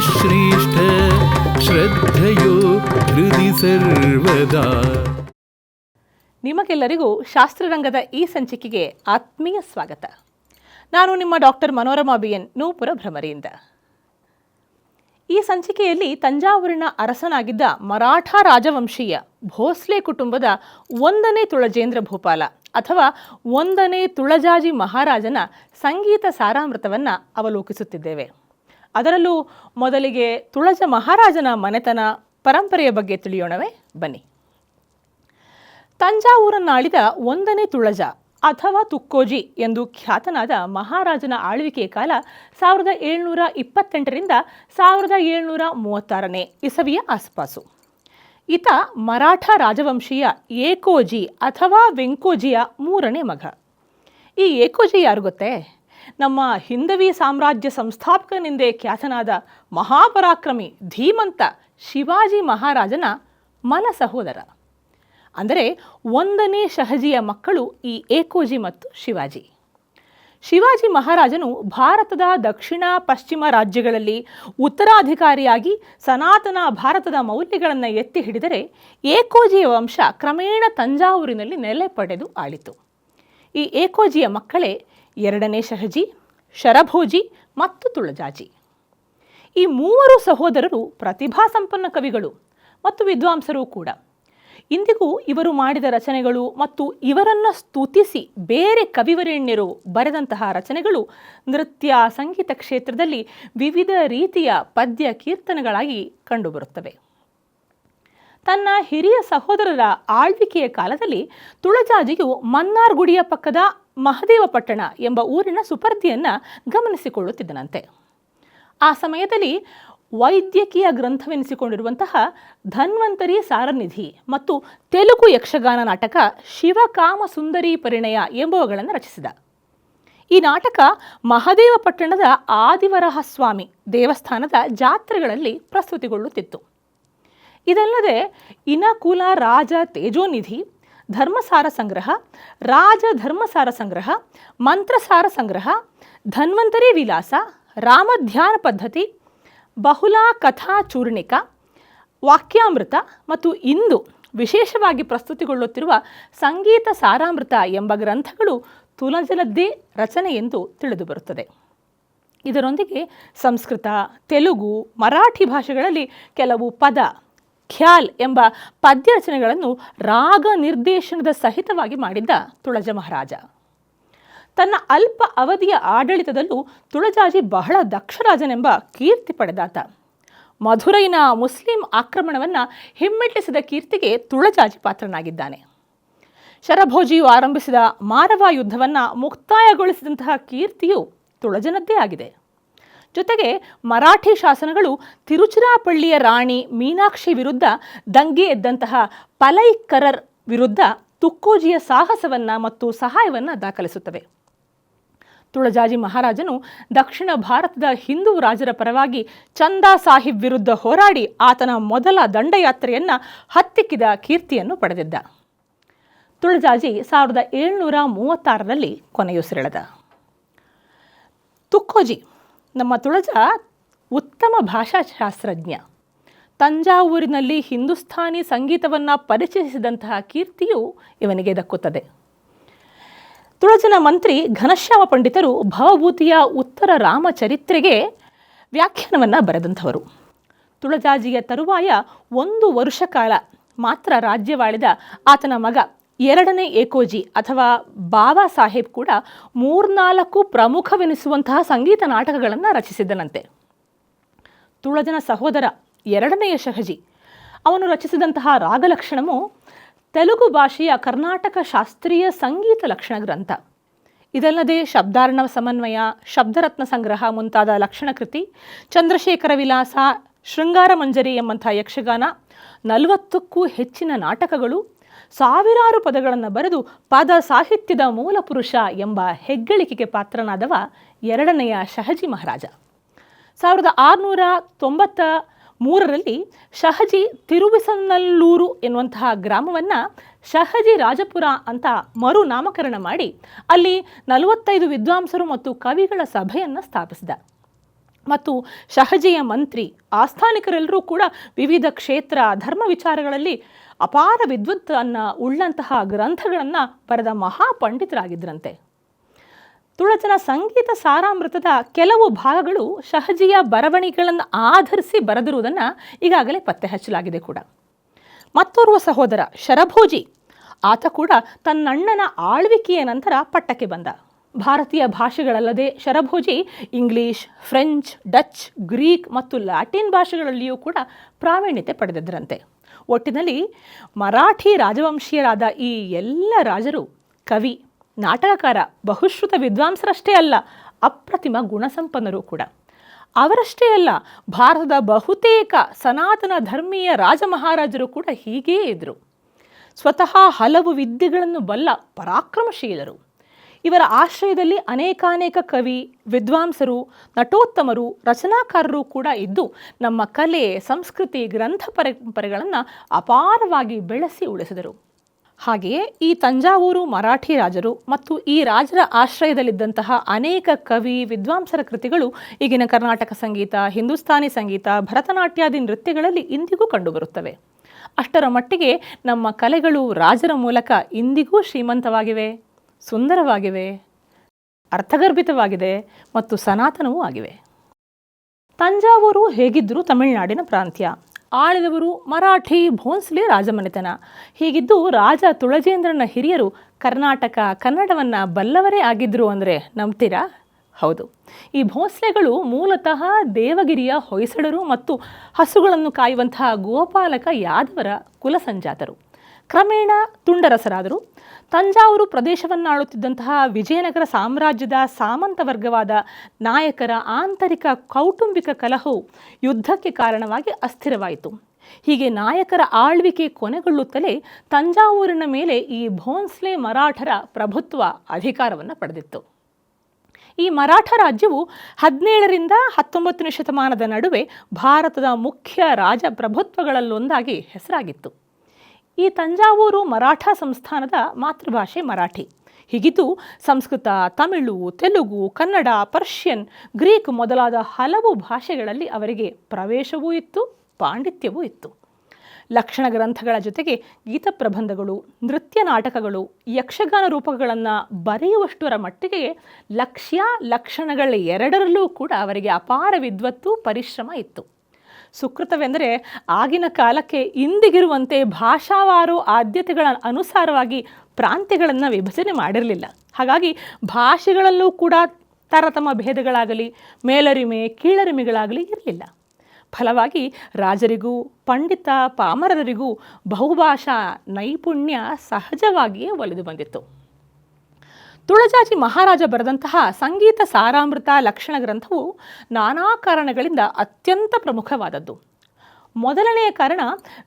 ಶ್ರೇಷ್ಠ ಶ್ರದ್ಧೆಯೋ ಹೃದಯ ಸರ್ವದಾ. ನಿಮಗೆಲ್ಲರಿಗೂ ಶಾಸ್ತ್ರರಂಗದ ಈ ಸಂಚಿಕೆಗೆ ಆತ್ಮೀಯ ಸ್ವಾಗತ. ನಾನು ನಿಮ್ಮ doctor Manorama B N Nupura ಭ್ರಮರಿಯಿಂದ. ಈ ಸಂಚಿಕೆಯಲ್ಲಿ ತಂಜಾವೂರಿನ ಅರಸನಾಗಿದ್ದ ಮರಾಠ ರಾಜವಂಶೀಯ ಭೋಸ್ಲೆ ಕುಟುಂಬದ ಒಂದನೇ ತುಳಜೇಂದ್ರ ಭೂಪಾಲ ಅಥವಾ ಒಂದನೇ ತುಳಜಾಜಿ ಮಹಾರಾಜನ ಸಂಗೀತ ಸಾರಾಮೃತವನ್ನು ಅವಲೋಕಿಸುತ್ತಿದ್ದೇವೆ. ಅದರಲ್ಲೂ ಮೊದಲಿಗೆ ತುಳಜ ಮಹಾರಾಜನ ಮನೆತನ ಪರಂಪರೆಯ ಬಗ್ಗೆ ತಿಳಿಯೋಣವೇ? ಬನ್ನಿ. ತಂಜಾವೂರನ್ನಾಳಿದ ಒಂದನೇ ತುಳಜ ಅಥವಾ ತುಕ್ಕೋಜಿ ಎಂದು ಖ್ಯಾತನಾದ ಮಹಾರಾಜನ ಆಳ್ವಿಕೆಯ ಕಾಲ ಸಾವಿರದ ಏಳ್ನೂರ ಇಪ್ಪತ್ತೆಂಟರಿಂದ ಸಾವಿರದ ಏಳ್ನೂರ ಮೂವತ್ತಾರನೇ ಇಸವಿಯ ಆಸ್ಪಾಸು. ಈತ ಮರಾಠ ರಾಜವಂಶೀಯ ಏಕೋಜಿ ಅಥವಾ ವೆಂಕೋಜಿಯ ಮೂರನೇ ಮಗ. ಈ ಏಕೋಜಿ ಯಾರು ಗೊತ್ತೇ? ನಮ್ಮ ಹಿಂದವಿ ಸಾಮ್ರಾಜ್ಯ ಸಂಸ್ಥಾಪಕನೆಂದೇ ಖ್ಯಾತನಾದ ಮಹಾಪರಾಕ್ರಮಿ ಧೀಮಂತ ಶಿವಾಜಿ ಮಹಾರಾಜನ ಮಲ ಸಹೋದರ. ಅಂದರೆ ಒಂದನೇ ಶಹಜಿಯ ಮಕ್ಕಳು ಈ ಏಕೋಜಿ ಮತ್ತು ಶಿವಾಜಿ. ಶಿವಾಜಿ ಮಹಾರಾಜನು ಭಾರತದ ದಕ್ಷಿಣ, ಪಶ್ಚಿಮ ರಾಜ್ಯಗಳಲ್ಲಿ ಉತ್ತರಾಧಿಕಾರಿಯಾಗಿ ಸನಾತನ ಭಾರತದ ಮೌಲ್ಯಗಳನ್ನು ಎತ್ತಿ ಹಿಡಿದರೆ ಏಕೋಜಿಯ ವಂಶ ಕ್ರಮೇಣ ತಂಜಾವೂರಿನಲ್ಲಿ ನೆಲೆ ಪಡೆದು ಆಳಿತು. ಈ ಏಕೋಜಿಯ ಮಕ್ಕಳೇ ಎರಡನೇ ಶಹಜಿ, ಶರಭೋಜಿ ಮತ್ತು ತುಳಜಾಜಿ. ಈ ಮೂವರು ಸಹೋದರರು ಪ್ರತಿಭಾ ಸಂಪನ್ನ ಕವಿಗಳು ಮತ್ತು ವಿದ್ವಾಂಸರೂ ಕೂಡ. ಇಂದಿಗೂ ಇವರು ಮಾಡಿದ ರಚನೆಗಳು ಮತ್ತು ಇವರನ್ನು ಸ್ತುತಿಸಿ ಬೇರೆ ಕವಿವರೇಣ್ಯರು ಬರೆದಂತಹ ರಚನೆಗಳು ನೃತ್ಯ, ಸಂಗೀತ ಕ್ಷೇತ್ರದಲ್ಲಿ ವಿವಿಧ ರೀತಿಯ ಪದ್ಯ ಕೀರ್ತನೆಗಳಾಗಿ ಕಂಡುಬರುತ್ತವೆ. ತನ್ನ ಹಿರಿಯ ಸಹೋದರರ ಆಳ್ವಿಕೆಯ ಕಾಲದಲ್ಲಿ ತುಳಜಾಜಿಯು ಮನ್ನಾರ್ಗುಡಿಯ ಪಕ್ಕದ ಮಹದೇವಪಟ್ಟಣ ಎಂಬ ಊರಿನ ಸುಪರ್ದಿಯನ್ನು ಗಮನಿಸಿಕೊಳ್ಳುತ್ತಿದ್ದನಂತೆ. ಆ ಸಮಯದಲ್ಲಿ ವೈದ್ಯಕೀಯ ಗ್ರಂಥವೆನಿಸಿಕೊಂಡಿರುವಂತಹ ಧನ್ವಂತರಿ ಸಾರನಿಧಿ ಮತ್ತು ತೆಲುಗು ಯಕ್ಷಗಾನ ನಾಟಕ ಶಿವಕಾಮ ಸುಂದರಿ ಪರಿಣಯ ಎಂಬುವುಗಳನ್ನು ರಚಿಸಿದ. ಈ ನಾಟಕ ಮಹದೇವಪಟ್ಟಣದ ಆದಿವರಹ ಆದಿವರಹಸ್ವಾಮಿ ದೇವಸ್ಥಾನದ ಜಾತ್ರೆಗಳಲ್ಲಿ ಪ್ರಸ್ತುತಿಗೊಳ್ಳುತ್ತಿತ್ತು. ಇದಲ್ಲದೆ ಇನಕುಲ ರಾಜ ತೇಜೋನಿಧಿ, ಧರ್ಮಸಾರ ಸಂಗ್ರಹ, ರಾಜ ಧರ್ಮಸಾರ ಸಂಗ್ರಹ, ಮಂತ್ರಸಾರ ಸಂಗ್ರಹ, ಧನ್ವಂತರಿ ವಿಲಾಸ ರಾಮಧ್ಯಾನ ಪದ್ಧತಿ ಬಹುಲಾ ಕಥಾ ಚೂರ್ಣಿಕ, ವಾಕ್ಯಾಮೃತ ಮತ್ತು ಇಂದು ವಿಶೇಷವಾಗಿ ಪ್ರಸ್ತುತಿಗೊಳ್ಳುತ್ತಿರುವ ಸಂಗೀತ ಸಾರಾಮೃತ ಎಂಬ ಗ್ರಂಥಗಳು ತುಲಜಲದ್ದೇ ರಚನೆ ಎಂದು ತಿಳಿದುಬರುತ್ತದೆ ಇದರೊಂದಿಗೆ ಸಂಸ್ಕೃತ, ತೆಲುಗು, ಮರಾಠಿ ಭಾಷೆಗಳಲ್ಲಿ ಕೆಲವು ಪದ, ಖ್ಯಾಲ್ ಎಂಬ ಪದ್ಯ ರಚನೆಗಳನ್ನು ರಾಗ ನಿರ್ದೇಶನದ ಸಹಿತವಾಗಿ ಮಾಡಿದ್ದ ತುಳಜ ಮಹಾರಾಜ. ತನ್ನ ಅಲ್ಪ ಅವಧಿಯ ಆಡಳಿತದಲ್ಲೂ ತುಳಜಾಜಿ ಬಹಳ ದಕ್ಷರಾಜನೆಂಬ ಕೀರ್ತಿ ಪಡೆದಾತ. ಮಧುರೈನ ಮುಸ್ಲಿಂ ಆಕ್ರಮಣವನ್ನು ಹಿಮ್ಮೆಟ್ಟಿಸಿದ ಕೀರ್ತಿಗೆ ತುಳಜಾಜಿ ಪಾತ್ರನಾಗಿದ್ದಾನೆ. ಶರಭೋಜಿಯು ಆರಂಭಿಸಿದ ಮಾರವ ಯುದ್ಧವನ್ನು ಮುಕ್ತಾಯಗೊಳಿಸಿದಂತಹ ಕೀರ್ತಿಯು ತುಳಜನದ್ದೇ ಆಗಿದೆ. ಜೊತೆಗೆ ಮರಾಠಿ ಶಾಸನಗಳು ತಿರುಚಿರಾಪಳ್ಳಿಯ ರಾಣಿ ಮೀನಾಕ್ಷಿ ವಿರುದ್ಧ ದಂಗೆ ಎದ್ದಂತಹ ಪಲೈಕರರ್ ವಿರುದ್ಧ ತುಕ್ಕೋಜಿಯ ಸಾಹಸವನ್ನು ಮತ್ತು ಸಹಾಯವನ್ನು ದಾಖಲಿಸುತ್ತವೆ. ತುಳಜಾಜಿ ಮಹಾರಾಜನು ದಕ್ಷಿಣ ಭಾರತದ ಹಿಂದೂ ರಾಜರ ಪರವಾಗಿ ಚಂದಾ ಸಾಹಿಬ್ ವಿರುದ್ಧ ಹೋರಾಡಿ ಆತನ ಮೊದಲ ದಂಡಯಾತ್ರೆಯನ್ನು ಹತ್ತಿಕ್ಕಿದ ಕೀರ್ತಿಯನ್ನು ಪಡೆದಿದ್ದ. ತುಳಜಾಜಿ ಸಾವಿರದ ಏಳ್ನೂರ ಮೂವತ್ತಾರರಲ್ಲಿ ಕೊನೆಯುಸಿರೆಳೆದ ತುಕ್ಕೋಜಿ, ನಮ್ಮ ತುಳಜ ಉತ್ತಮ ಭಾಷಾಶಾಸ್ತ್ರಜ್ಞ. ತಂಜಾವೂರಿನಲ್ಲಿ ಹಿಂದೂಸ್ಥಾನಿ ಸಂಗೀತವನ್ನು ಪರಿಚಯಿಸಿದಂತಹ ಕೀರ್ತಿಯು ಇವನಿಗೆ ದಕ್ಕುತ್ತದೆ. ತುಳಜನ ಮಂತ್ರಿ ಘನಶ್ಯಾಮ ಪಂಡಿತರು ಭವಭೂತಿಯ ಉತ್ತರ ರಾಮಚರಿತ್ರೆಗೆ ವ್ಯಾಖ್ಯಾನವನ್ನು ಬರೆದಂಥವರು. ತುಳಜಾಜಿಯ ತರುವಾಯ ಒಂದು ವರ್ಷ ಕಾಲ ಮಾತ್ರ ರಾಜ್ಯವಾಳಿದ ಆತನ ಮಗ ಎರಡನೇ ಏಕೋಜಿ ಅಥವಾ ಬಾಬಾ ಸಾಹೇಬ್ ಕೂಡ ಮೂರ್ನಾಲ್ಕು ಪ್ರಮುಖವೆನಿಸುವಂತಹ ಸಂಗೀತ ನಾಟಕಗಳನ್ನು ರಚಿಸಿದ್ದನಂತೆ ತುಳಜನ ಸಹೋದರ ಎರಡನೆಯ ಶಹಜಿ. ಅವನು ರಚಿಸಿದಂತಹ ರಾಗಲಕ್ಷಣವು ತೆಲುಗು ಭಾಷೆಯ ಕರ್ನಾಟಕ ಶಾಸ್ತ್ರೀಯ ಸಂಗೀತ ಲಕ್ಷಣ ಗ್ರಂಥ. ಇದಲ್ಲದೆ ಶಬ್ದಾರ್ಣವ ಸಮನ್ವಯ, ಶಬ್ದರತ್ನ ಸಂಗ್ರಹ ಮುಂತಾದ ಲಕ್ಷಣ ಕೃತಿ, ಚಂದ್ರಶೇಖರ ವಿಲಾಸ, ಶೃಂಗಾರ ಮಂಜರಿ ಎಂಬಂಥ ಯಕ್ಷಗಾನ, ನಲವತ್ತಕ್ಕೂ ಹೆಚ್ಚಿನ ನಾಟಕಗಳು, ಸಾವಿರಾರು ಪದಗಳನ್ನು ಬರೆದು ಪದ ಸಾಹಿತ್ಯದ ಮೂಲ ಪುರುಷ ಎಂಬ ಹೆಗ್ಗಳಿಕೆಗೆ ಪಾತ್ರನಾದವ ಎರಡನೆಯ ಶಹಜಿ ಮಹಾರಾಜ. ಸಾವಿರದ ಆರುನೂರ ತೊಂಬತ್ತ ಮೂರರಲ್ಲಿ ಶಹಜಿ ತಿರುವಿಸನಲ್ಲೂರು ಎನ್ನುವಂತಹ ಗ್ರಾಮವನ್ನು ಶಹಜಿ ರಾಜಪುರ ಅಂತ ಮರು ನಾಮಕರಣ ಮಾಡಿ ಅಲ್ಲಿ ನಲವತ್ತೈದು ವಿದ್ವಾಂಸರು ಮತ್ತು ಕವಿಗಳ ಸಭೆಯನ್ನು ಸ್ಥಾಪಿಸಿದ. ಮತ್ತು ಶಹಜಿಯ ಮಂತ್ರಿ, ಆಸ್ಥಾನಿಕರೆಲ್ಲರೂ ಕೂಡ ವಿವಿಧ ಕ್ಷೇತ್ರ ಧರ್ಮ ವಿಚಾರಗಳಲ್ಲಿ ಅಪಾರ ವಿದ್ವತ್ತನ್ನು ಉಳ್ಳಂತಹ ಗ್ರಂಥಗಳನ್ನು ಬರೆದ ಮಹಾಪಂಡಿತರಾಗಿದ್ದರಂತೆ ತುಳಜನ ಸಂಗೀತ ಸಾರಾಮೃತದ ಕೆಲವು ಭಾಗಗಳು ಶಹಜಿಯ ಬರವಣಿಗೆಗಳನ್ನು ಆಧರಿಸಿ ಬರೆದಿರುವುದನ್ನು ಈಗಾಗಲೇ ಪತ್ತೆ ಹಚ್ಚಲಾಗಿದೆ ಕೂಡ. ಮತ್ತೋರ್ವ ಸಹೋದರ ಶರಭೋಜಿ, ಆತ ಕೂಡ ತನ್ನಣ್ಣನ ಆಳ್ವಿಕೆಯ ನಂತರ ಪಟ್ಟಕ್ಕೆ ಬಂದ. ಭಾರತೀಯ ಭಾಷೆಗಳಲ್ಲದೆ Sharabhoji English, French, Dutch, Greek ಮತ್ತು ಲ್ಯಾಟಿನ್ ಭಾಷೆಗಳಲ್ಲಿಯೂ ಕೂಡ ಪ್ರಾವೀಣ್ಯತೆ ಪಡೆದಿದ್ದರಂತೆ. ಒಟ್ಟಿನಲ್ಲಿ ಮರಾಠಿ ರಾಜವಂಶೀಯರಾದ ಈ ಎಲ್ಲ ರಾಜರು ಕವಿ ನಾಟಕಕಾರ, ಬಹುಶ್ರುತ ವಿದ್ವಾಂಸರಷ್ಟೇ ಅಲ್ಲ, ಅಪ್ರತಿಮ ಗುಣಸಂಪನ್ನರು ಕೂಡ. ಅವರಷ್ಟೇ ಅಲ್ಲ, ಭಾರತದ ಬಹುತೇಕ ಸನಾತನ ಧರ್ಮೀಯ ರಾಜಮಹಾರಾಜರು ಕೂಡ ಹೀಗೇ ಇದ್ದರು ಸ್ವತಃ ಹಲವು ವಿದ್ಯೆಗಳನ್ನು ಬಲ್ಲ ಪರಾಕ್ರಮಶೀಲರು. ಇವರ ಆಶ್ರಯದಲ್ಲಿ ಅನೇಕಾನೇಕ ಕವಿ, ವಿದ್ವಾಂಸರು, ನಟೋತ್ತಮರು, ರಚನಾಕಾರರು ಕೂಡ ಇದ್ದು, ನಮ್ಮ ಕಲೆ, ಸಂಸ್ಕೃತಿ, ಗ್ರಂಥ ಪರಂಪರೆಗಳನ್ನು ಅಪಾರವಾಗಿ ಬೆಳೆಸಿ ಉಳಿಸಿದರು. ಹಾಗೆಯೇ ಈ ತಂಜಾವೂರು ಮರಾಠಿ ರಾಜರು ಮತ್ತು ಈ ರಾಜರ ಆಶ್ರಯದಲ್ಲಿದ್ದಂತಹ ಅನೇಕ ಕವಿ, ವಿದ್ವಾಂಸರ ಕೃತಿಗಳು ಈಗಿನ ಕರ್ನಾಟಕ ಸಂಗೀತ, ಹಿಂದೂಸ್ತಾನಿ ಸಂಗೀತ, ಭರತನಾಟ್ಯಾದಿ ನೃತ್ಯಗಳಲ್ಲಿ ಇಂದಿಗೂ ಕಂಡುಬರುತ್ತವೆ. ಅಷ್ಟರ ಮಟ್ಟಿಗೆ ನಮ್ಮ ಕಲೆಗಳು ರಾಜರ ಮೂಲಕ ಇಂದಿಗೂ ಶ್ರೀಮಂತವಾಗಿವೆ, ಸುಂದರವಾಗಿವೆ ಅರ್ಥಗರ್ಭಿತವಾಗಿದೆ ಮತ್ತು ಸನಾತನವೂ ಆಗಿವೆ. ತಂಜಾವೂರು ಹೇಗಿದ್ದರೂ ತಮಿಳುನಾಡಿನ ಪ್ರಾಂತ್ಯ. ಆಳಿದವರು ಮರಾಠಿ ಭೋನ್ಸ್ಲೆ ರಾಜಮನೆತನ. ಹೀಗಿದ್ದು ರಾಜ ತುಳಜೇಂದ್ರನ ಹಿರಿಯರು ಕರ್ನಾಟಕ ಕನ್ನಡವನ್ನು ಬಲ್ಲವರೇ ಆಗಿದ್ದರು ಅಂದರೆ ನಂಬ್ತೀರಾ? ಹೌದು. ಈ ಭೋಸ್ಲೆಗಳು ಮೂಲತಃ ದೇವಗಿರಿಯ ಹೊಯ್ಸಳರು ಮತ್ತು ಹಸುಗಳನ್ನು ಕಾಯುವಂತಹ ಗೋಪಾಲಕ ಯಾದವರ ಕುಲಸಂಜಾತರು. ಕ್ರಮೇಣ ತುಂಡರಸರಾದರು. ತಂಜಾವೂರು ಪ್ರದೇಶವನ್ನಾಳುತ್ತಿದ್ದಂತಹ ವಿಜಯನಗರ ಸಾಮ್ರಾಜ್ಯದ ಸಾಮಂತ ವರ್ಗವಾದ ನಾಯಕರ ಆಂತರಿಕ ಕೌಟುಂಬಿಕ ಕಲಹವು ಯುದ್ಧಕ್ಕೆ ಕಾರಣವಾಗಿ ಅಸ್ಥಿರವಾಯಿತು. ಹೀಗೆ ನಾಯಕರ ಆಳ್ವಿಕೆ ಕೊನೆಗೊಳ್ಳುತ್ತಲೇ ತಂಜಾವೂರಿನ ಮೇಲೆ ಈ ಭೋನ್ಸ್ಲೆ ಮರಾಠರ ಪ್ರಭುತ್ವ ಅಧಿಕಾರವನ್ನು ಪಡೆದಿತ್ತು. ಈ ಮರಾಠ ರಾಜ್ಯವು ಹದಿನೇಳರಿಂದ ಹತ್ತೊಂಬತ್ತನೇ ಶತಮಾನದ ನಡುವೆ ಭಾರತದ ಮುಖ್ಯ ರಾಜಪ್ರಭುತ್ವಗಳಲ್ಲೊಂದಾಗಿ ಹೆಸರಾಗಿತ್ತು. ಈ ತಂಜಾವೂರು ಮರಾಠ ಸಂಸ್ಥಾನದ ಮಾತೃಭಾಷೆ ಮರಾಠಿ. ಹೀಗಿದ್ದು ಸಂಸ್ಕೃತ, ತಮಿಳು, ತೆಲುಗು, ಕನ್ನಡ, ಪರ್ಷಿಯನ್, ಗ್ರೀಕ್ ಮೊದಲಾದ ಹಲವು ಭಾಷೆಗಳಲ್ಲಿ ಅವರಿಗೆ ಪ್ರವೇಶವೂ ಇತ್ತು, ಪಾಂಡಿತ್ಯವೂ ಇತ್ತು. ಲಕ್ಷಣ ಗ್ರಂಥಗಳ ಜೊತೆಗೆ ಗೀತ ಪ್ರಬಂಧಗಳು, ನೃತ್ಯ ನಾಟಕಗಳು, ಯಕ್ಷಗಾನ ರೂಪಗಳನ್ನು ಬರೆಯುವಷ್ಟರ ಮಟ್ಟಿಗೆ ಲಕ್ಷ್ಯ ಲಕ್ಷಣಗಳ ಎರಡರಲ್ಲೂ ಕೂಡ ಅವರಿಗೆ ಅಪಾರ ವಿದ್ವತ್ತು, ಪರಿಶ್ರಮ ಇತ್ತು. ಸುಕೃತವೆಂದರೆ ಆಗಿನ ಕಾಲಕ್ಕೆ ಇಂದಿಗಿರುವಂತೆ ಭಾಷಾವಾರು ಆದ್ಯತೆಗಳ ಅನುಸಾರವಾಗಿ ಪ್ರಾಂತ್ಯಗಳನ್ನು ವಿಭಜನೆ ಮಾಡಿರಲಿಲ್ಲ. ಹಾಗಾಗಿ ಭಾಷೆಗಳಲ್ಲೂ ಕೂಡ ತರತಮ ಭೇದಗಳಾಗಲಿ, ಮೇಲರಿಮೆ, ಕೀಳರಿಮೆಗಳಾಗಲಿ ಇರಲಿಲ್ಲ. ಫಲವಾಗಿ ರಾಜರಿಗೂ, ಪಂಡಿತ ಪಾಮರರಿಗೂ ಬಹುಭಾಷಾ ನೈಪುಣ್ಯ ಸಹಜವಾಗಿಯೇ ಒಲಿದು ಬಂದಿತ್ತು. ತುಳಜಾಜಿ ಮಹಾರಾಜ ಬರೆದಂತಹ ಸಂಗೀತ ಸಾರಾಮೃತ ಲಕ್ಷಣ ಗ್ರಂಥವು ನಾನಾ ಕಾರಣಗಳಿಂದ ಅತ್ಯಂತ ಪ್ರಮುಖವಾದದ್ದು. ಮೊದಲನೆಯ ಕಾರಣ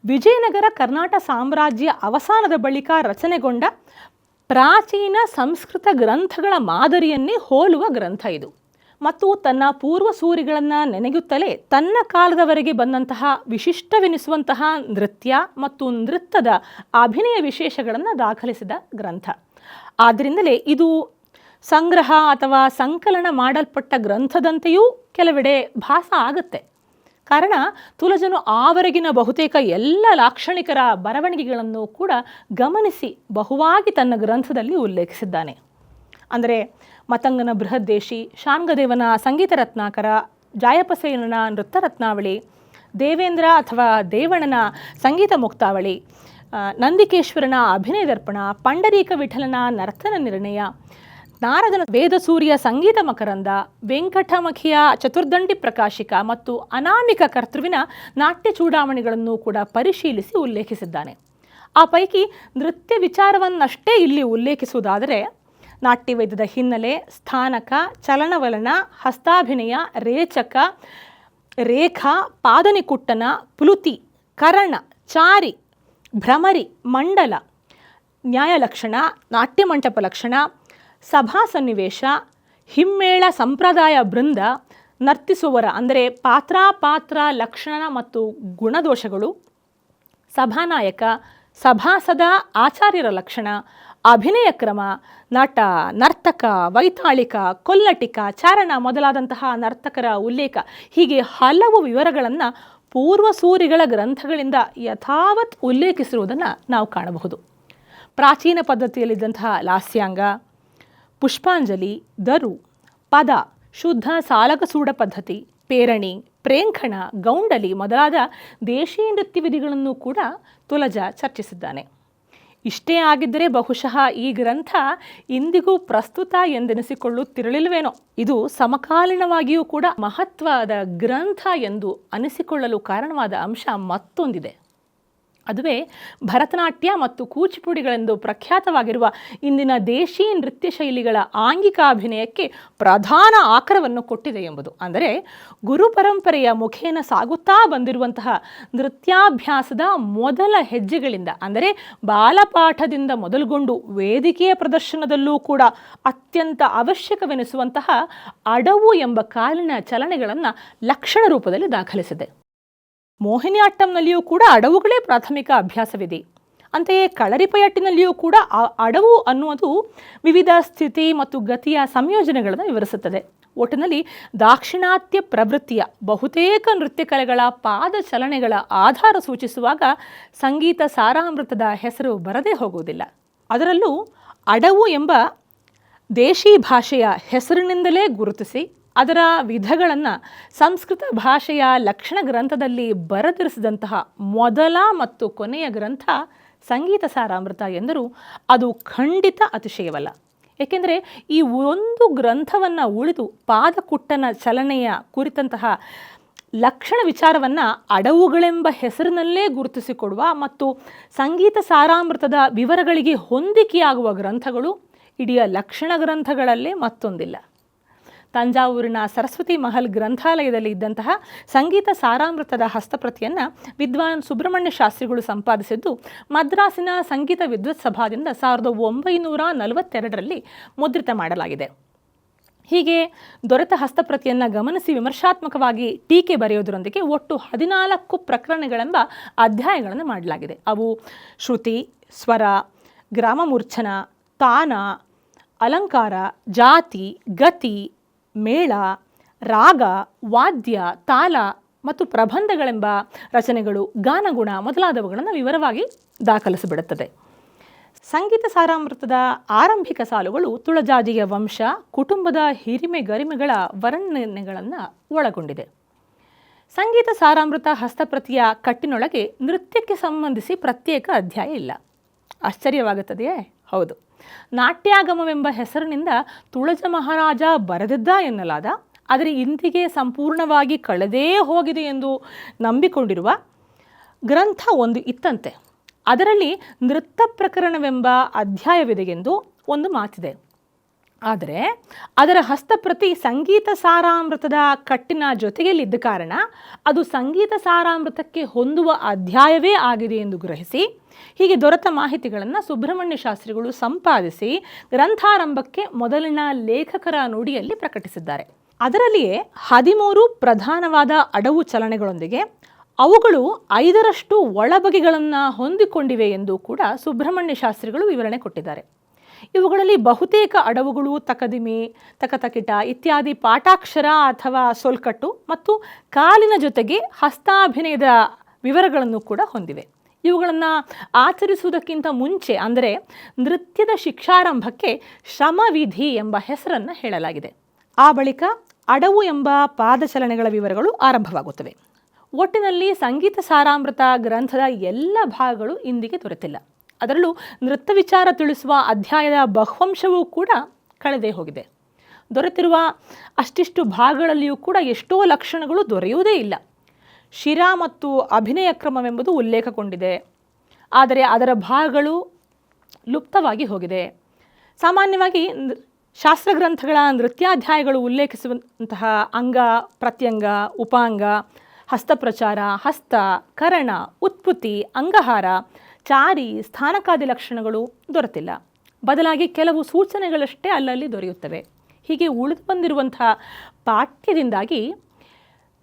ವಿಜಯನಗರ ಕರ್ನಾಟಕ ಸಾಮ್ರಾಜ್ಯ ಅವಸಾನದ ಬಳಿಕ ರಚನೆಗೊಂಡ ಪ್ರಾಚೀನ ಸಂಸ್ಕೃತ ಗ್ರಂಥಗಳ ಮಾದರಿಯನ್ನೇ ಹೋಲುವ ಗ್ರಂಥ ಇದು. ಮತ್ತು ತನ್ನ ಪೂರ್ವ ಸೂರಿಗಳನ್ನು ನೆನೆಯುತ್ತಲೇ ತನ್ನ ಕಾಲದವರೆಗೆ ಬಂದಂತಹ ವಿಶಿಷ್ಟವೆನಿಸುವಂತಹ ನೃತ್ಯ ಮತ್ತು ನೃತ್ಯದ ಅಭಿನಯ ವಿಶೇಷಗಳನ್ನು ದಾಖಲಿಸಿದ ಗ್ರಂಥ. ಆದ್ದರಿಂದಲೇ ಇದು ಸಂಗ್ರಹ ಅಥವಾ ಸಂಕಲನ ಮಾಡಲ್ಪಟ್ಟ ಗ್ರಂಥದಂತೆಯೂ ಕೆಲವೆಡೆ ಭಾಸ ಆಗುತ್ತೆ. ಕಾರಣ, ತುಲಜನು ಆವರೆಗಿನ ಬಹುತೇಕ ಎಲ್ಲ ಲಾಕ್ಷಣಿಕರ ಬರವಣಿಗೆಗಳನ್ನು ಕೂಡ ಗಮನಿಸಿ ಬಹುವಾಗಿ ತನ್ನ ಗ್ರಂಥದಲ್ಲಿ ಉಲ್ಲೇಖಿಸಿದ್ದಾನೆ. ಅಂದರೆ, ಮತಂಗನ ಬೃಹದ್ದೇಶಿ ಶಾಂಗದೇವನ ಸಂಗೀತ ರತ್ನಾಕರ ಜಾಯಪಸೇನನ ನೃತ್ಯ ರತ್ನಾವಳಿ ದೇವೇಂದ್ರ ಅಥವಾ ದೇವಣನ ಸಂಗೀತ ಮುಕ್ತಾವಳಿ ನಂದಿಕೇಶ್ವರನ ಅಭಿನಯ ದರ್ಪಣ, ಪಂಡರೀಕ ವಿಠಲನ ನರ್ತನ ನಿರ್ಣಯ, ನಾರದನ ವೇದಸೂರ್ಯ ಸಂಗೀತ ಮಕರಂದ, ವೆಂಕಟಮಖಿಯ ಚತುರ್ದಂಡಿ ಪ್ರಕಾಶಿಕ ಮತ್ತು ಅನಾಮಿಕ ಕರ್ತೃವಿನ ನಾಟ್ಯ ಚೂಡಾವಣೆಗಳನ್ನು ಕೂಡ ಪರಿಶೀಲಿಸಿ ಉಲ್ಲೇಖಿಸಿದ್ದಾನೆ. ಆ ಪೈಕಿ ನೃತ್ಯ ವಿಚಾರವನ್ನಷ್ಟೇ ಇಲ್ಲಿ ಉಲ್ಲೇಖಿಸುವುದಾದರೆ, ನಾಟ್ಯವೇದದ ಹಿನ್ನೆಲೆ ಸ್ಥಾನಕ, ಚಲನವಲನ, ಹಸ್ತಾಭಿನಯ, ರೇಚಕ, ರೇಖಾ, ಪಾದನಿಕುಟ್ಟನ, ಪುಲುತಿ, ಕರಣ, ಚಾರಿ ಭ್ರಮರಿ ಮಂಡಲ ನ್ಯಾಯಲಕ್ಷಣ ನಾಟ್ಯಮಂಟಪ ಲಕ್ಷಣ, ಸಭಾ ಸನ್ನಿವೇಶ, ಹಿಮ್ಮೇಳ ಸಂಪ್ರದಾಯ ಬೃಂದ ನರ್ತಿಸುವವರ ಅಂದರೆ ಪಾತ್ರಾಪಾತ್ರ ಪಾತ್ರ ಲಕ್ಷಣ ಮತ್ತು ಗುಣದೋಷಗಳು ಸಭಾನಾಯಕ ಸಭಾಸದ ಆಚಾರ್ಯರ ಲಕ್ಷಣ, ಅಭಿನಯ ಕ್ರಮ, ನಟ, ನರ್ತಕ, ವೈತಾಳಿಕ, ಕೊಲ್ಲಟಿಕ, ಚಾರಣ ಮೊದಲಾದಂತಹ ನರ್ತಕರ ಉಲ್ಲೇಖ. ಹೀಗೆ ಹಲವು ವಿವರಗಳನ್ನು ಪೂರ್ವಸೂರಿಗಳ ಗ್ರಂಥಗಳಿಂದ ಯಥಾವತ್ ಉಲ್ಲೇಖಿಸಿರುವುದನ್ನು ನಾವು ಕಾಣಬಹುದು. ಪ್ರಾಚೀನ ಪದ್ಧತಿಯಲ್ಲಿದ್ದಂತಹ ಲಾಸ್ಯಾಂಗ, ಪುಷ್ಪಾಂಜಲಿ, ದರು, ಪದ, ಶುದ್ಧ ಸಾಲಕಸೂಡ ಪದ್ಧತಿ, ಪೇರಣಿ, ಪ್ರೇಂಖಣ, ಗೌಂಡಲಿ ಮೊದಲಾದ ದೇಶೀಯ ನೃತ್ಯ ವಿಧಿಗಳನ್ನು ಕೂಡ ತುಲಜ ಚರ್ಚಿಸಿದ್ದಾನೆ. ಇಷ್ಟೇ ಆಗಿದ್ದರೆ ಬಹುಶಃ ಈ ಗ್ರಂಥ ಇಂದಿಗೂ ಪ್ರಸ್ತುತ ಎಂದೆನಿಸಿಕೊಳ್ಳುತ್ತಿರಲಿಲ್ಲವೇನೋ. ಇದು ಸಮಕಾಲೀನವಾಗಿಯೂ ಕೂಡ ಮಹತ್ವದ ಗ್ರಂಥ ಎಂದು ಅನಿಸಿಕೊಳ್ಳಲು ಕಾರಣವಾದ ಅಂಶ ಮತ್ತೊಂದಿದೆ. ಅದುವೇ ಭರತನಾಟ್ಯ ಮತ್ತು ಕೂಚಿಪುಡಿಗಳೆಂದು ಪ್ರಖ್ಯಾತವಾಗಿರುವ ಇಂದಿನ ದೇಶಿ ನೃತ್ಯ ಶೈಲಿಗಳ ಆಂಗಿಕ ಅಭಿನಯಕ್ಕೆ ಪ್ರಧಾನ ಆಕರವನ್ನು ಕೊಟ್ಟಿದೆ ಎಂಬುದು. ಅಂದರೆ ಗುರು ಪರಂಪರೆಯ ಮುಖೇನ ಸಾಗುತ್ತಾ ಬಂದಿರುವಂತಹ ನೃತ್ಯಾಭ್ಯಾಸದ ಮೊದಲ ಹೆಜ್ಜೆಗಳಿಂದ, ಅಂದರೆ ಬಾಲಪಾಠದಿಂದ ಮೊದಲುಗೊಂಡು ವೇದಿಕೆಯ ಪ್ರದರ್ಶನದಲ್ಲೂ ಕೂಡ ಅತ್ಯಂತ ಅವಶ್ಯಕವೆನಿಸುವಂತಹ ಅಡವು ಎಂಬ ಕಾಲಿನ ಚಲನೆಗಳನ್ನು ಲಕ್ಷಣ ರೂಪದಲ್ಲಿ ದಾಖಲಿಸಿದೆ. ಮೋಹಿನಿಯಾಟ್ಟಂನಲ್ಲಿಯೂ ಕೂಡ ಅಡವುಗಳೇ ಪ್ರಾಥಮಿಕ ಅಭ್ಯಾಸವಿದೆ. ಅಂತೆಯೇ ಕಳರಿಪಯಟ್ಟಿನಲ್ಲಿಯೂ ಕೂಡ ಅಡವು ಅನ್ನುವುದು ವಿವಿಧ ಸ್ಥಿತಿ ಮತ್ತು ಗತಿಯ ಸಂಯೋಜನೆಗಳನ್ನು ವಿವರಿಸುತ್ತದೆ. ಒಟ್ಟಿನಲ್ಲಿ ದಾಕ್ಷಿಣಾತ್ಯ ಪ್ರವೃತ್ತಿಯ ಬಹುತೇಕ ನೃತ್ಯ ಕಲೆಗಳ ಪಾದ ಚಲನೆಗಳ ಆಧಾರ ಸೂಚಿಸುವಾಗ ಸಂಗೀತ ಸಾರಾಮೃತದ ಹೆಸರು ಬರದೇ ಹೋಗುವುದಿಲ್ಲ. ಅದರಲ್ಲೂ ಅಡವು ಎಂಬ ದೇಶಿ ಭಾಷೆಯ ಹೆಸರಿನಿಂದಲೇ ಗುರುತಿಸಿ ಅದರ ವಿಧಗಳನ್ನು ಸಂಸ್ಕೃತ ಭಾಷೆಯ ಲಕ್ಷಣ ಗ್ರಂಥದಲ್ಲಿ ಬರೆದಿರಿಸಿದಂತಹ ಮೊದಲ ಮತ್ತು ಕೊನೆಯ ಗ್ರಂಥ ಸಂಗೀತ ಸಾರಾಮೃತ ಎಂದರೂ. ಅದು ಖಂಡಿತ ಅತಿಶಯವಲ್ಲ. ಏಕೆಂದರೆ ಈ ಒಂದು ಗ್ರಂಥವನ್ನು ಉಳಿದು ಪಾದಕುಟ್ಟನ ಚಲನೆಯ ಕುರಿತಂತಹ ಲಕ್ಷಣ ವಿಚಾರವನ್ನು ಅಡವುಗಳೆಂಬ ಹೆಸರಿನಲ್ಲೇ ಗುರುತಿಸಿಕೊಡುವ ಮತ್ತು ಸಂಗೀತ ಸಾರಾಮೃತದ ವಿವರಗಳಿಗೆ ಹೊಂದಿಕೆಯಾಗುವ ಗ್ರಂಥಗಳು ಇಡೀ ಲಕ್ಷಣ ಗ್ರಂಥಗಳಲ್ಲೇ ಮತ್ತೊಂದಿಲ್ಲ. ತಂಜಾವೂರಿನ ಸರಸ್ವತಿ ಮಹಲ್ ಗ್ರಂಥಾಲಯದಲ್ಲಿ ಇದ್ದಂತಹ ಸಂಗೀತ ಸಾರಾಮೃತದ ಹಸ್ತಪ್ರತಿಯನ್ನು ವಿದ್ವಾನ್ ಸುಬ್ರಹ್ಮಣ್ಯ ಶಾಸ್ತ್ರಿಗಳು ಸಂಪಾದಿಸಿದ್ದು, ಮದ್ರಾಸಿನ ಸಂಗೀತ ವಿದ್ವತ್ ಸಭಾದಿಂದ ಸಾವಿರದ ಒಂಬೈನೂರ ನಲವತ್ತೆರಡರಲ್ಲಿ ಮುದ್ರಿತ ಮಾಡಲಾಗಿದೆ. ಹೀಗೆ ದೊರೆತ ಹಸ್ತಪ್ರತಿಯನ್ನು ಗಮನಿಸಿ ವಿಮರ್ಶಾತ್ಮಕವಾಗಿ ಟೀಕೆ ಬರೆಯೋದರೊಂದಿಗೆ ಒಟ್ಟು ಹದಿನಾಲ್ಕು ಪ್ರಕರಣಗಳೆಂಬ ಅಧ್ಯಾಯಗಳನ್ನು ಮಾಡಲಾಗಿದೆ. ಅವು ಶ್ರುತಿ, ಸ್ವರ, ಗ್ರಾಮಮೂರ್ಛನ, ತಾನ, ಅಲಂಕಾರ, ಜಾತಿ, ಗತಿ ಮೇಳ, ರಾಗ, ವಾದ್ಯ, ತಾಲ ಮತ್ತು ಪ್ರಬಂಧಗಳೆಂಬ ರಚನೆಗಳು, ಗಾನಗುಣ ಮೊದಲಾದವುಗಳನ್ನು ವಿವರವಾಗಿ ದಾಖಲಿಸಿಬಿಡುತ್ತದೆ. ಸಂಗೀತ ಸಾರಾಮೃತದ ಆರಂಭಿಕ ಸಾಲುಗಳು ತುಳಜಾಜಿಯ ವಂಶ, ಕುಟುಂಬದ ಹಿರಿಮೆ ಗರಿಮೆಗಳ ವರ್ಣನೆಗಳನ್ನು ಒಳಗೊಂಡಿದೆ. ಸಂಗೀತ ಸಾರಾಮೃತ ಹಸ್ತಪ್ರತಿಯ ಕಟ್ಟಿನೊಳಗೆ ನೃತ್ಯಕ್ಕೆ ಸಂಬಂಧಿಸಿ ಪ್ರತ್ಯೇಕ ಅಧ್ಯಾಯ ಇಲ್ಲ. ಆಶ್ಚರ್ಯವಾಗುತ್ತದೆಯೇ? ಹೌದು. ನಾಟ್ಯಾಗಮವೆಂಬ ಹೆಸರಿನಿಂದ ತುಳಜ ಮಹಾರಾಜ ಬರೆದಿದ್ದ ಎನ್ನಲಾದ, ಆದರೆ ಇಂದಿಗೆ ಸಂಪೂರ್ಣವಾಗಿ ಕಳೆದೇ ಹೋಗಿದೆ ಎಂದು ನಂಬಿಕೊಂಡಿರುವ ಗ್ರಂಥ ಒಂದು ಇತ್ತಂತೆ. ಅದರಲ್ಲಿ ನೃತ್ತ ಪ್ರಕರಣವೆಂಬ ಅಧ್ಯಾಯವಿದೆಯೆಂದು ಒಂದು ಮಾತಿದೆ. ಆದರೆ ಅದರ ಹಸ್ತಪ್ರತಿ ಸಂಗೀತ ಸಾರಾಮೃತದ ಕಟ್ಟಿನ ಜೊತೆಯಲ್ಲಿದ್ದ ಕಾರಣ ಅದು ಸಂಗೀತ ಸಾರಾಮೃತಕ್ಕೆ ಹೊಂದುವ ಅಧ್ಯಾಯವೇ ಆಗಿದೆ ಎಂದು ಗ್ರಹಿಸಿ, ಹೀಗೆ ದೊರೆತ ಮಾಹಿತಿಗಳನ್ನು ಸುಬ್ರಹ್ಮಣ್ಯ ಶಾಸ್ತ್ರಿಗಳು ಸಂಪಾದಿಸಿ ಗ್ರಂಥಾರಂಭಕ್ಕೆ ಮೊದಲಿನ ಲೇಖಕರ ನುಡಿಯಲ್ಲಿ ಪ್ರಕಟಿಸಿದ್ದಾರೆ. ಅದರಲ್ಲಿಯೇ ಹದಿಮೂರು ಪ್ರಧಾನವಾದ ಅಡವು ಚಲನೆಗಳೊಂದಿಗೆ ಅವುಗಳು ಐದರಷ್ಟು ಒಳಬಗೆಗಳನ್ನು ಹೊಂದಿಕೊಂಡಿವೆ ಎಂದು ಕೂಡ ಸುಬ್ರಹ್ಮಣ್ಯ ಶಾಸ್ತ್ರಿಗಳು ವಿವರಣೆ ಕೊಟ್ಟಿದ್ದಾರೆ. ಇವುಗಳಲ್ಲಿ ಬಹುತೇಕ ಅಡವುಗಳು ತಕದಿಮೆ, ತಕತಕಿಟ ಇತ್ಯಾದಿ ಪಾಠಾಕ್ಷರ ಅಥವಾ ಸೋಲ್ಕಟ್ಟು ಮತ್ತು ಕಾಲಿನ ಜೊತೆಗೆ ಹಸ್ತಾಭಿನಯದ ವಿವರಗಳನ್ನು ಕೂಡ ಹೊಂದಿವೆ. ಇವುಗಳನ್ನು ಆಚರಿಸುವುದಕ್ಕಿಂತ ಮುಂಚೆ ಅಂದರೆ ನೃತ್ಯದ ಶಿಕ್ಷಾರಂಭಕ್ಕೆ ಶ್ರಮವಿಧಿ ಎಂಬ ಹೆಸರನ್ನು ಹೇಳಲಾಗಿದೆ. ಆ ಬಳಿಕ ಅಡವು ಎಂಬ ಪಾದಚಲನೆಗಳ ವಿವರಗಳು ಆರಂಭವಾಗುತ್ತವೆ. ಒಟ್ಟಿನಲ್ಲಿ ಸಂಗೀತ ಸಾರಾಮೃತ ಗ್ರಂಥದ ಎಲ್ಲ ಭಾಗಗಳು ಇಂದಿಗೆ ದೊರೆತಿಲ್ಲ. ಅದರಲ್ಲೂ ನೃತ್ಯ ವಿಚಾರ ತಿಳಿಸುವ ಅಧ್ಯಾಯದ ಬಹುವಂಶವೂ ಕೂಡ ಕಳೆದೇ ಹೋಗಿದೆ. ದೊರೆತಿರುವ ಅಷ್ಟಿಷ್ಟು ಭಾಗಗಳಲ್ಲಿಯೂ ಕೂಡ ಎಷ್ಟೋ ಲಕ್ಷಣಗಳು ದೊರೆಯುವುದೇ ಇಲ್ಲ. ಶಿರಾ ಮತ್ತು ಅಭಿನಯ ಕ್ರಮವೆಂಬುದು ಉಲ್ಲೇಖಗೊಂಡಿದೆ. ಆದರೆ ಅದರ ಭಾಗಗಳು ಲುಪ್ತವಾಗಿ ಹೋಗಿದೆ. ಸಾಮಾನ್ಯವಾಗಿ ಶಾಸ್ತ್ರಗ್ರಂಥಗಳ ನೃತ್ಯಾಧ್ಯಾಯಗಳು ಉಲ್ಲೇಖಿಸುವಂತಹ ಅಂಗ, ಪ್ರತ್ಯಂಗ, ಉಪಾಂಗ, ಹಸ್ತಪ್ರಚಾರ, ಹಸ್ತ, ಕರಣ ಉತ್ಪತ್ತಿ ಅಂಗಹಾರ ಚಾರಿ ಸ್ಥಾನಕಾದಿ ಲಕ್ಷಣಗಳು ದೊರೆತಿಲ್ಲ. ಬದಲಾಗಿ ಕೆಲವು ಸೂಚನೆಗಳಷ್ಟೇ ಅಲ್ಲಲ್ಲಿ ದೊರೆಯುತ್ತವೆ. ಹೀಗೆ ಉಳಿದು ಬಂದಿರುವಂಥ ಪಾಠ್ಯದಿಂದಾಗಿ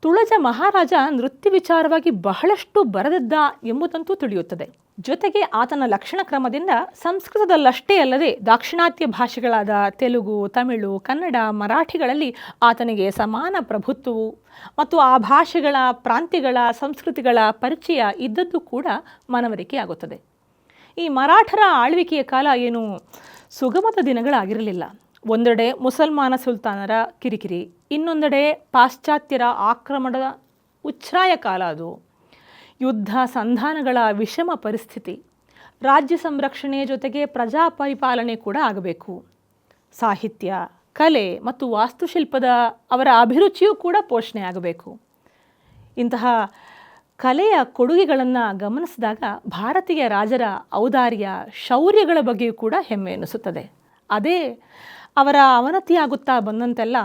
ತುಳಜ ಮಹಾರಾಜ ನೃತ್ಯ ವಿಚಾರವಾಗಿ ಬಹಳಷ್ಟು ಬರೆದಿದ್ದ ಎಂಬುದಂತೂ ತಿಳಿಯುತ್ತದೆ. ಜೊತೆಗೆ ಆತನ ಲಕ್ಷಣ ಕ್ರಮದಿಂದ ಸಂಸ್ಕೃತದಲ್ಲಷ್ಟೇ ಅಲ್ಲದೆ ದಾಕ್ಷಿಣಾತ್ಯ ಭಾಷೆಗಳಾದ ತೆಲುಗು, ತಮಿಳು, ಕನ್ನಡ, ಮರಾಠಿಗಳಲ್ಲಿ ಆತನಿಗೆ ಸಮಾನ ಪ್ರಭುತ್ವವು. ಮತ್ತು ಆ ಭಾಷೆಗಳ, ಪ್ರಾಂತ್ಯಗಳ, ಸಂಸ್ಕೃತಿಗಳ ಪರಿಚಯ ಇದ್ದದ್ದು ಕೂಡ ಮನವರಿಕೆಯಾಗುತ್ತದೆ ಈ ಮರಾಠರ ಆಳ್ವಿಕೆಯ ಕಾಲ ಏನು ಸುಗಮದ ದಿನಗಳಾಗಿರಲಿಲ್ಲ. ಒಂದೆಡೆ ಮುಸಲ್ಮಾನ ಸುಲ್ತಾನರ ಕಿರಿಕಿರಿ, ಇನ್ನೊಂದೆಡೆ ಪಾಶ್ಚಾತ್ಯರ ಆಕ್ರಮಣದ ಉಚ್ಛ್ರಾಯ ಕಾಲ ಅದು. ಯುದ್ಧ ಸಂಧಾನಗಳ ವಿಷಮ ಪರಿಸ್ಥಿತಿ. ರಾಜ್ಯ ಸಂರಕ್ಷಣೆ ಜೊತೆಗೆ ಪ್ರಜಾ ಪರಿಪಾಲನೆ ಕೂಡ ಆಗಬೇಕು. ಸಾಹಿತ್ಯ, ಕಲೆ ಮತ್ತು ವಾಸ್ತುಶಿಲ್ಪದ ಅವರ ಅಭಿರುಚಿಯೂ ಕೂಡ ಪೋಷಣೆ ಆಗಬೇಕು. ಇಂತಹ ಕಲೆಯ ಕೊಡುಗೆಗಳನ್ನು ಗಮನಿಸಿದಾಗ ಭಾರತೀಯ ರಾಜರ ಔದಾರ್ಯ, ಶೌರ್ಯಗಳ ಬಗ್ಗೆಯೂ ಕೂಡ ಹೆಮ್ಮೆ ಎನಿಸುತ್ತದೆ. ಅದೇ ಅವರ ಅವನತಿಯಾಗುತ್ತಾ ಬಂದಂತೆಲ್ಲ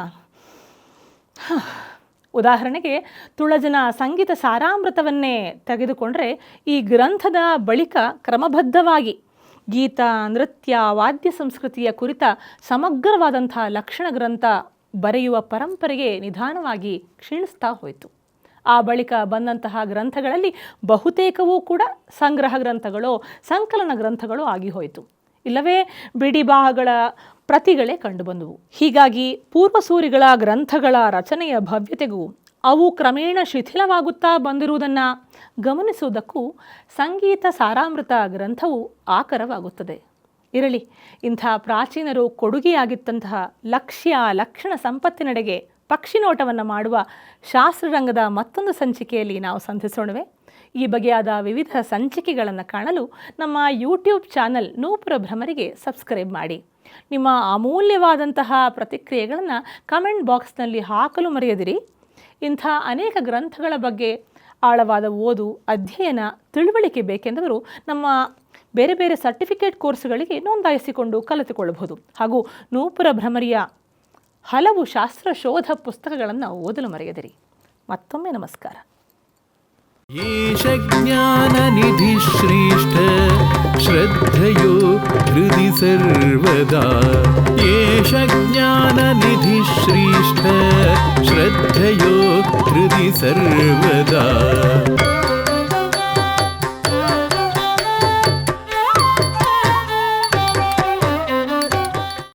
ಉದಾಹರಣೆಗೆ ತುಳಜನ ಸಂಗೀತ ಸಾರಾಮೃತವನ್ನೇ ತೆಗೆದುಕೊಂಡರೆ ಈ ಗ್ರಂಥದ ಬಳಿಕ ಕ್ರಮಬದ್ಧವಾಗಿ ಗೀತ, ನೃತ್ಯ, ವಾದ್ಯ ಸಂಸ್ಕೃತಿಯ ಕುರಿತ ಸಮಗ್ರವಾದಂಥ ಲಕ್ಷಣ ಗ್ರಂಥ ಬರೆಯುವ ಪರಂಪರೆಗೆ ನಿಧಾನವಾಗಿ ಕ್ಷೀಣಿಸ್ತಾ ಹೋಯಿತು. ಆ ಬಳಿಕ ಬಂದಂತಹ ಗ್ರಂಥಗಳಲ್ಲಿ ಬಹುತೇಕವೂ ಕೂಡ ಸಂಗ್ರಹ ಗ್ರಂಥಗಳು, ಸಂಕಲನ ಗ್ರಂಥಗಳು ಆಗಿ ಹೋಯಿತು. ಇಲ್ಲವೇ ಬಿಡಿಭಾಗಗಳ ಪ್ರತಿಗಳೇ ಕಂಡುಬಂದವು. ಹೀಗಾಗಿ ಪೂರ್ವಸೂರಿಗಳ ಗ್ರಂಥಗಳ ರಚನೆಯ ಭವ್ಯತೆಗೂ ಅವು ಕ್ರಮೇಣ ಶಿಥಿಲವಾಗುತ್ತಾ ಬಂದಿರುವುದನ್ನು ಗಮನಿಸುವುದಕ್ಕೂ ಸಂಗೀತ ಸಾರಾಮೃತ ಗ್ರಂಥವು ಆಕರವಾಗುತ್ತದೆ. ಇರಲಿ, ಇಂಥ ಪ್ರಾಚೀನರು ಕೊಡುಗೆಯಾಗಿತ್ತಂತಹ ಲಕ್ಷ್ಯ ಲಕ್ಷಣ ಸಂಪತ್ತಿನೆಡೆಗೆ ಪಕ್ಷಿನೋಟವನ್ನು ಮಾಡುವ ಶಾಸ್ತ್ರರಂಗದ ಮತ್ತೊಂದು ಸಂಚಿಕೆಯಲ್ಲಿ ನಾವು ಸಂಧಿಸೋಣವೆ. ಈ ಬಗೆಯಾದ ವಿವಿಧ ಸಂಚಿಕೆಗಳನ್ನು ಕಾಣಲು ನಮ್ಮ ಯೂಟ್ಯೂಬ್ ಚಾನಲ್ ನೂಪುರ ಭ್ರಮರಿಗೆ ಸಬ್ಸ್ಕ್ರೈಬ್ ಮಾಡಿ. ನಿಮ್ಮ ಅಮೂಲ್ಯವಾದಂತಹ ಪ್ರತಿಕ್ರಿಯೆಗಳನ್ನು ಕಮೆಂಟ್ ಬಾಕ್ಸ್ನಲ್ಲಿ ಹಾಕಲು ಮರೆಯದಿರಿ. ಇಂಥ ಅನೇಕ ಗ್ರಂಥಗಳ ಬಗ್ಗೆ ಆಳವಾದ ಓದು, ಅಧ್ಯಯನ, ತಿಳುವಳಿಕೆ ಬೇಕೆಂದವರು ನಮ್ಮ ಬೇರೆ ಬೇರೆ ಸರ್ಟಿಫಿಕೇಟ್ ಕೋರ್ಸ್ಗಳಿಗೆ ನೋಂದಾಯಿಸಿಕೊಂಡು ಕಲಿತುಕೊಳ್ಳಬಹುದು. ಹಾಗೂ ನೂಪುರ ಭ್ರಮರಿಯ ಹಲವು ಶಾಸ್ತ್ರ ಶೋಧ ಪುಸ್ತಕಗಳನ್ನು ಓದಲು ಮರೆಯದಿರಿ. ಮತ್ತೊಮ್ಮೆ ನಮಸ್ಕಾರ. येष ज्ञाननिधिश्रेष्ठ श्रद्धयो हृदि सर्वदा। एष ज्ञाननिधिश्रेष्ठ श्रद्धयो हृदि सर्वदा